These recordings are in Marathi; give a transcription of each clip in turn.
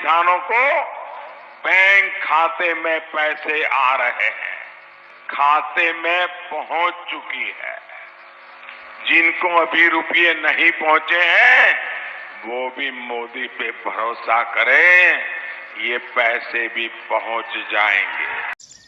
किसानों को बैंक खाते में पैसे आ रहे हैं। खाते में पहुँच चुकी है। जिनको अभी रुपये नहीं पहुँचे हैं, वो भी मोदी पे भरोसा करें, ये पैसे भी पहुँच जाएँगे।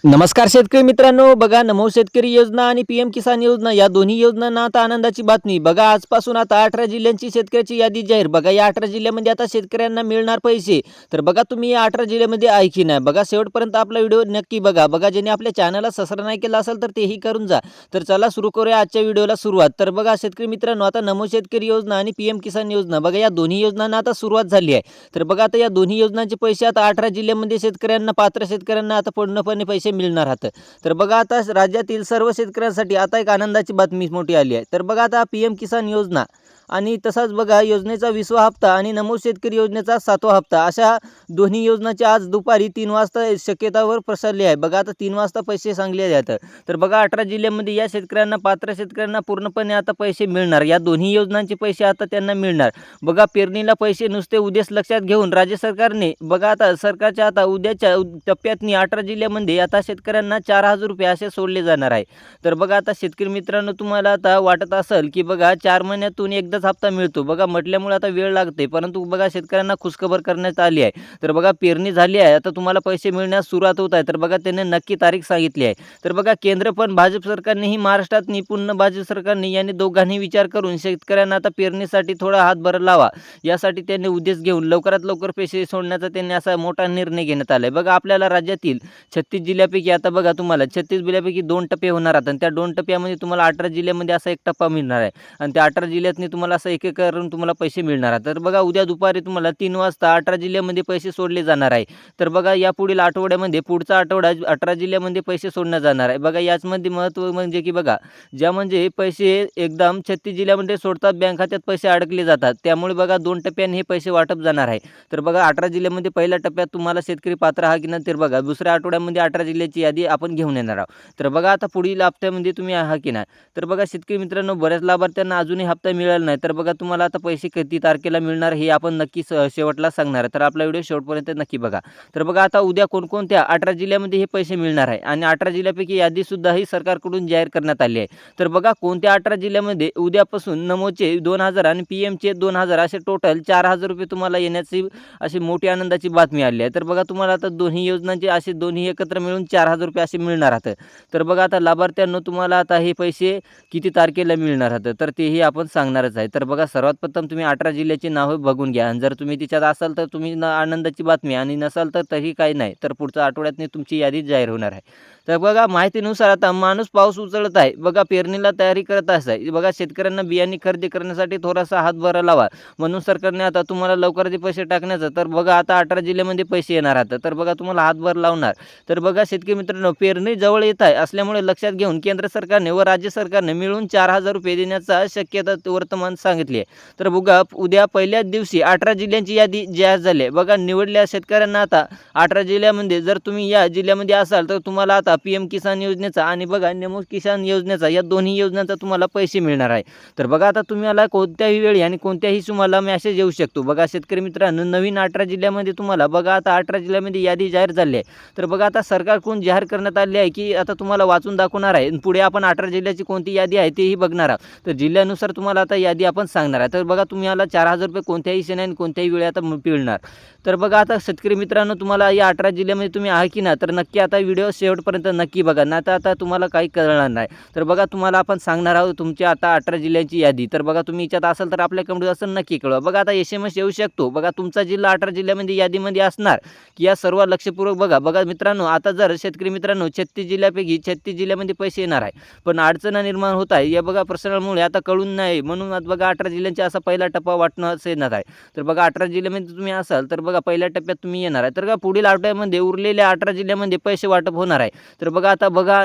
नमस्कार शेतकरी मित्रांनो बघा नमो शेतकरी योजना आणि पी एम किसान योजना या दोन्ही योजनांना आता आनंदाची बातमी. बघा आजपासून आता अठरा जिल्ह्यांची शेतकऱ्याची यादी जाहीर. बघा या अठरा जिल्ह्यामध्ये आता शेतकऱ्यांना मिळणार पैसे. तर बघा तुम्ही या अठरा जिल्ह्यामध्ये ऐकी नाही? बघा शेवटपर्यंत आपला व्हिडिओ नक्की बघा. बघा ज्यांनी आपल्या चॅनलला सबस्क्राईब नाही केला असेल तर तेही करून जा. तर चला सुरू करूया आजच्या व्हिडिओला सुरुवात. तर बघा शेतकरी मित्रांनो आता नमो शेतकरी योजना आणि पी एम किसान योजना. बघा या दोन्ही योजनांना आता सुरुवात झाली आहे. तर बघा आता या दोन्ही योजनांचे पैसे आता अठरा जिल्ह्यामध्ये शेतकऱ्यांना पात्र शेतकऱ्यांना आता पूर्णपणे पैसे मिळणार आहात तर बघा आता राज्यातील सर्व शेतकऱ्यांसाठी आता एक आनंदाची बातमी मोठी आली आहे. तर बघा आता पी एम किसान योजना. आणि तसाच बघा योजनेचा विसवा हप्ता आणि नमो शेतकरी योजनेचा सातवा हप्ता अशा दोन्ही योजनाची आज दुपारी तीन वाजता शक्यतावर प्रसारली आहे. बघा आता तीन वाजता पैसे सांगले जातात. तर बघा अठरा जिल्ह्यामध्ये या शेतकऱ्यांना पात्र शेतकऱ्यांना पूर्णपणे आता पैसे मिळणार. या दोन्ही योजनांचे पैसे आता त्यांना मिळणार. बघा पेरणीला पैसे नुसते उद्याच लक्षात घेऊन राज्य सरकारने बघा आता सरकारच्या आता उद्याच्या टप्प्यातनी अठरा जिल्ह्यामध्ये आता शेतकऱ्यांना चार हजार रुपये असे सोडले जाणार आहे. तर बघा आता शेतकरी मित्रांनो तुम्हाला आता वाटत असेल की बघा चार महिन्यातून एकदाच हप्ता मिळतो. बघा म्हटल्यामुळे आता वेळ लागते. परंतु बघा शेतकऱ्यांना खुशखबर करण्यात आली आहे. तर बघा पेरणी झाली आहे. आता तुम्हाला पैसे मिळण्यास सुरुवात होत आहे. तर बघा त्यांनी नक्की तारीख सांगितली आहे. तर बघा केंद्र पण भाजप सरकारनेही महाराष्ट्रात निपुण भाजप सरकारने यांनी दोघांनी विचार करून शेतकऱ्यांना आता पेरणीसाठी थोडा हातभार लावा. यासाठी त्यांनी उद्देश घेऊन लवकरात लवकर पैसे सोडण्याचा त्यांनी असा मोठा निर्णय घेण्यात आला आहे बघा आपल्याला राज्यातील छत्तीस जिल्ह्यापैकी आता बघा तुम्हाला छत्तीस जिल्ह्यापैकी दोन टप्पे होणार आहेत. आणि त्या दोन टप्प्यामध्ये तुम्हाला अठरा जिल्ह्यामध्ये असा एक टप्पा मिळणार आहे. आणि त्या अठरा जिल्ह्यातनी तुम्हाला तुम्हाला असं एक एक करून तुम्हाला पैसे मिळणार आहे तर बघा उद्या दुपारी तुम्हाला तीन वाजता अठरा जिल्ह्यामध्ये पैसे सोडले जाणार आहे. तर बघा या पुढील आठवड्यामध्ये पुढचा आठवडा अठरा जिल्ह्यामध्ये पैसे सोडण्यात जाणार आहे. बघा याचमध्ये महत्त्व म्हणजे की बघा ज्या म्हणजे पैसे एकदम छत्तीस जिल्ह्यामध्ये सोडतात बँक खात्यात पैसे अडकले जातात. त्यामुळे बघा दोन टप्प्याने हे पैसे वाटप जाणार आहे. तर बघा अठरा जिल्ह्यामध्ये पहिल्या टप्प्यात तुम्हाला शेतकरी पात्र हा की नाही तर बघा. दुसऱ्या आठवड्यामध्ये अठरा जिल्ह्याची यादी आपण घेऊन येणार आहोत. तर बघा आता पुढील हप्त्यामध्ये तुम्ही हा की नाही? तर बघा शेतकरी मित्रांनो बऱ्याच लाभार्थ्यांना अजूनही हप्ता मिळाला नाही. तर बघा तुम्हाला आता पैसे किती तारखेला मिळणार हे आपण नक्की स- शेवटला सांगणार आहे. तर आपला व्हिडिओ शेवटपर्यंत नक्की बघा. तर बघा आता उद्या कोणकोणत्या अठरा जिल्ह्यामध्ये हे पैसे मिळणार आहे आणि अठरा जिल्ह्यापैकी यादीसुद्धा ही सरकारकडून जाहीर करण्यात आली आहे. तर बघा कोणत्या अठरा जिल्ह्यामध्ये उद्यापासून नमोचे दोन हजार आणि पी एमचे दोन हजार असे टोटल चार हजार रुपये तुम्हाला येण्याची अशी मोठी आनंदाची बातमी आली आहे. तर बघा तुम्हाला आता दोन्ही योजनांचे असे दोन्ही एकत्र मिळून चार हजार रुपये असे मिळणार आहात. तर बघा आता लाभार्थ्यांना तुम्हाला आता हे पैसे किती तारखेला मिळणार आहात? तर तेही आपण सांगणारच आहे. आहे. तर बघा सर्वात प्रथम तुम्ही अठरा जिल्ह्याची नावं बघून घ्या. आणि जर तुम्ही तिच्यात असाल तर तुम्ही न आनंदाची बातमी आणि नसाल तर तरी काही नाही. तर पुढच्या आठवड्यात तुमची यादी जाहीर होणार आहे. तर बघा माहितीनुसार आता माणूस पाऊस उचलत आहे. बघा पेरणीला तयारी करत आहे बघा शेतकऱ्यांना बियाणे खरेदी करण्यासाठी थोडासा हातभार लावा. म्हणून सरकारने आता तुम्हाला लवकर पैसे टाकण्याचं. तर बघा आता अठरा जिल्ह्यामध्ये पैसे येणार आता. तर बघा तुम्हाला हातभार लावणार. तर बघा शेतकरी मित्रांनो पेरणी जवळ येत आहे. असल्यामुळे लक्षात घेऊन केंद्र सरकारने व राज्य सरकारने मिळून चार हजार रुपये देण्याचा शक्यता वर्तमान सांगितली आहे. तर बघा उद्या पहिल्याच दिवशी अठरा जिल्ह्यांची यादी जाहीर झाली आहे. बघा निवडल्या शेतकऱ्यांना आता अठरा जिल्ह्यामध्ये जर तुम्ही या जिल्ह्यामध्ये असाल तर तुम्हाला आता पी एम किसान योजनेचा आणि बघा नेमो किसान योजनेचा या दोन्ही योजनांचा तुम्हाला पैसे मिळणार आहे. तर बघा आता तुम्हाला कोणत्याही वेळी आणि कोणत्याही तुम्हाला मेसेज येऊ शकतो. बघा शेतकरी मित्रांनो नवीन अठरा जिल्ह्यामध्ये तुम्हाला बघा आता अठरा जिल्ह्यामध्ये यादी जाहीर झाली आहे. तर बघा आता सरकारकडून जाहीर करण्यात आली आहे की आता तुम्हाला वाचून दाखवणार आहे. आणि पुढे आपण अठरा जिल्ह्याची कोणती यादी आहे तेही बघणार आहोत. तर जिल्ह्यानुसार तुम्हाला आता यादी आपण सांगणार आहे. तर बघा तुम्हाला चार हजार रुपये कोणत्याही सेनाने आणि कोणत्याही वेळी आता मिळणार. तर बघा आता शेतकरी मित्रांनो तुम्हाला या अठरा जिल्ह्यामध्ये तुम्ही आहे की ना तर नक्की आता व्हिडिओ शेवटपर्यंत नक्की बघा. नाही तर आता तुम्हाला काही कळणार नाही. तर बघा तुम्हाला आपण सांगणार आहोत तुमच्या आता अठरा जिल्ह्यांची यादी. तर बघा तुम्ही याच्यात असाल तर आपल्या कंपनी असं नक्की कळवा. बघा आता एस एम एस येऊ शकतो. बघा तुमचा जिल्हा अठरा जिल्ह्यामध्ये यादीमध्ये असणार. की या सर्व लक्षपूर्वक बघा. बघा मित्रांनो आता जर शेतकरी मित्रांनो छत्तीस जिल्ह्यापैकी छत्तीस जिल्ह्यामध्ये पैसे येणार आहे. पण अडचण निर्माण होत आहे. या बघा प्रश्नामुळे आता कळून नाही. म्हणून आता बघा अठरा जिल्ह्यांचा असा पहिला टप्पा वाटणं असं येणार आहे. तर बघा अठरा जिल्ह्यामध्ये तुम्ही असाल तर बघा पहिल्या टप्प्यात तुम्ही येणार आहे. तर बघा पुढील आठवड्यामध्ये उरलेल्या अठरा जिल्ह्यामध्ये पैसे वाटप होणार आहे. तर बघा आता बघा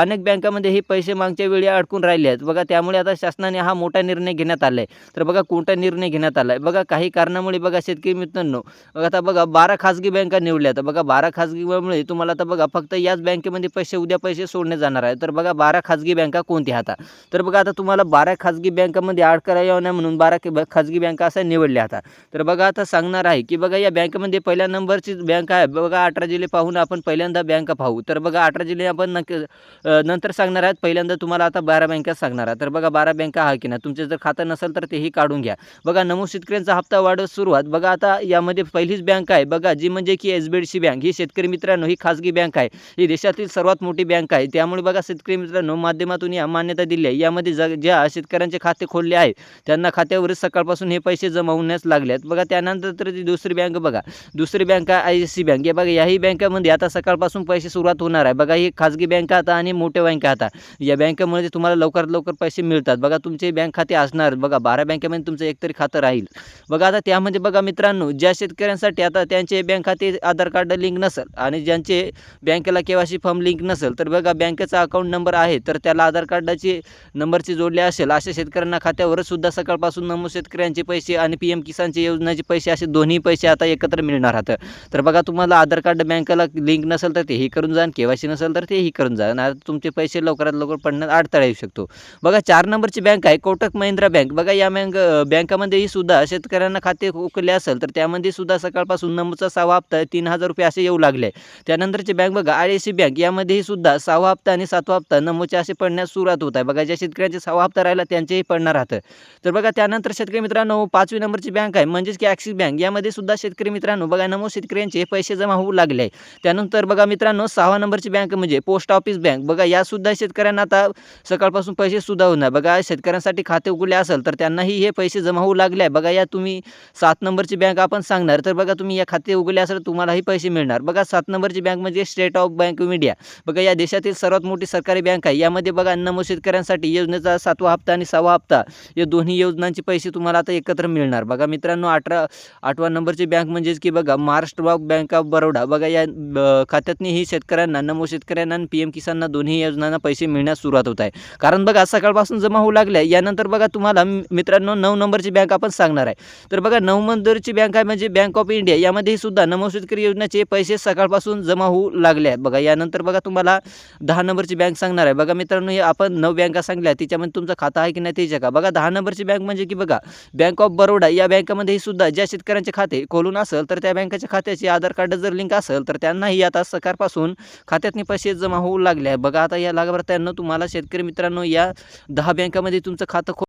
अनेक बँकामध्ये हे पैसे मागच्या वेळी अडकून राहिले आहेत. बघा त्यामुळे आता शासनाने हा मोठा निर्णय घेण्यात आला आहे तर बघा कोणता निर्णय घेण्यात आला आहे बघा काही कारणामुळे बघा शेतकरी मित्रांनो बघा आता बघा बारा खाजगी बँका निवडल्या तर बघा बारा खाजगीमुळे तुम्हाला आता बघा फक्त याच बँकेमध्ये पैसे उद्या पैसे सोडणे जाणार आहे. तर बघा बारा खाजगी बँका कोणत्या आता? तर बघा आता तुम्हाला बारा खाजगी बँकामध्ये अडक करावं नाही म्हणून बारा खाजगी बँका असा निवडल्या आता. तर बघा आता सांगणार आहे की बघा या बँकेमध्ये पहिल्या नंबरची बँक आहे. बघा अठरा जिल्हे पाहून आपण पहिल्यांदा बँक पाहू. तर बघा अठरा जिल्हे आपण नक्की नंतर सांगणार आहेत. पहिल्यांदा तुम्हाला आता बारा बँका सांगणार आहे तर बघा बारा बँका हा की नाही? तुमचे जर खातं नसेल तर तेही काढून घ्या. बघा नमो शेतकऱ्यांचा हप्ता वाढत सुरुवात. बघा आता यामध्ये पहिलीच बँक आहे. बघा जी म्हणजे की एस बी सी बँक. ही शेतकरी मित्रांनो ही खाजगी बँक आहे. ही देशातील सर्वात मोठी बँक आहे. त्यामुळे बघा शेतकरी मित्रांनो माध्यमातून या मान्यता दिली आहे. यामध्ये ज ज्या शेतकऱ्यांचे खाते खोलले आहे त्यांना खात्यावरच सकाळपासून हे पैसे जमा होण्यास लागले आहेत. बघा त्यानंतर तर ती दुसरी बँक बघा. दुसरी बँक आहे आय एस सी बँक. हे बघा याही बँकेमध्ये आता सकाळपासून पैसे सुरुवात होणार आहे. बघा ही खाजगी बँक आता आणि मोठ्या बँका आता. या बँकेमध्ये तुम्हाला लवकरात लवकर पैसे मिळतात. बघा तुमचे बँक खाते असणार. बघा बारा बँकेमध्ये तुमचं एकतरी खातं राहील. बघा आता त्यामध्ये बघा मित्रांनो ज्या शेतकऱ्यांसाठी आता त्यांचे बँक खाते आधार कार्ड लिंक नसेल आणि ज्यांचे बँकेला केवायसी फॉर्म लिंक नसेल तर बघा बँकेचा अकाउंट नंबर आहे तर त्याला आधार कार्डाची नंबरची जोडले असेल अशा शेतकऱ्यांना खात्यावरच सुद्धा सकाळपासून नमू शेतकऱ्यांचे पैसे आणि पी एम किसानचे योजनाचे पैसे असे दोन्ही पैसे आता एकत्र मिळणार आहेत. तर बघा तुम्हाला आधार कार्ड बँकेला लिंक नसेल तर तेही करून जाण के वाय सी नसेल तर तेही करून जा. नाही तुमचे पैसे लवकरात लवकर पडण्यात अडथळा येऊ शकतो. बघा चार नंबरची बँक आहे कोटक महिंद्रा बँक बघा या बँक बँकामध्येही सुद्धा शेतकऱ्यांना खाते उकले असेल तर त्यामध्ये सुद्धा सकाळपासून नमूचा सहावा हप्ता तीन हजार रुपये असे येऊ लागले. त्यानंतरची बँक बघा आय सी बँक यामध्येही सुद्धा सहावा हप्ता आणि सातवा हप्ता नमूचे असे पडण्यास सुरुवात होत आहे. बघा ज्या शेतकऱ्यांचे सहावा हप्ता राहिला त्यांचेही पडणार राहतं. तर बघा त्यानंतर शेतकरी मित्रांनो पाचवी नंबरची बँक आहे म्हणजेच की ॲक्सिस बँक यामध्ये सुद्धा शेतकरी मित्रांनो बघा नमो शेतकऱ्यांचे पैसे जमा होऊ लागले. आहे त्यानंतर बघा मित्रांनो सहावा नंबरची बँक म्हणजे पोस्ट ऑफिस बँक. बघा या सुद्धा शेतकऱ्यांना आता सकाळपासून पैसे सुद्धा होणार बघा शेतकऱ्यांसाठी खाते उघडले असेल तर त्यांनाही हे पैसे जमा होऊ लागले आहे. बघा या तुम्ही सात नंबरची बँक आपण सांगणार. तर बघा तुम्ही या खाते उघडले असेल तर तुम्हालाही पैसे मिळणार. बघा सात नंबरची बँक म्हणजे state of bank of India. बघा या देशातील सर्वात मोठी सरकारी बँक आहे. यामध्ये बघा नमो शेतकऱ्यांसाठी योजनेचा सातवा हप्ता आणि सहावा हप्ता या दोन्ही योजनांचे पैसे तुम्हाला आता एकत्र मिळणार. बघा मित्रांनो अठरा आठवा नंबरची बँक म्हणजेच की बघा महाराष्ट्र बँक ऑफ बरोडा बघा या खात्यातनी ही शेतकऱ्यांना नमो शेतकऱ्यांना आणि पी एम किसानना दोन्ही योजनांना पैसे मिळण्यास सुरुवात होत आहे. कारण बघा सकाळपासून जमा होऊ लागल्या. यानंतर बघा तुम्हाला मित्रांनो नऊ नंबरची बँक आपण सांगणार आहे. तर बघा नऊ नंबरची बँक आहे म्हणजे बँक ऑफ इंडिया यामध्ये सुद्धा नमो शेतकरी योजनेचे पैसे सकाळपासून जमा होऊ लागले आहेत. बघा यानंतर बघा तुम्हाला दहा नंबरची बँक सांगणार आहे. बघा मित्रांनो हे आपण नऊ बँका सांगल्या त्याच्यामध्ये तुमचं खातं आहे की नाही ते का बघा दहा नंबरची बँक म्हणजे की बघा बँक ऑफ बरोडा या बँकेमध्ये सुद्धा ज्या शेतकऱ्यांचे खाते खोलून असेल तर त्या बँकेच्या खात्याचे आधार कार्ड जर लिंक असेल तर त्यांनाही आता सकाळपासून खात्यातनी पैसे जमा होऊ लागले आहे बघा आता या लागल्यावर त्यांना तुम्हाला शेतकरी मित्रांनो या दहा बँकामध्ये तुमचं खातं खो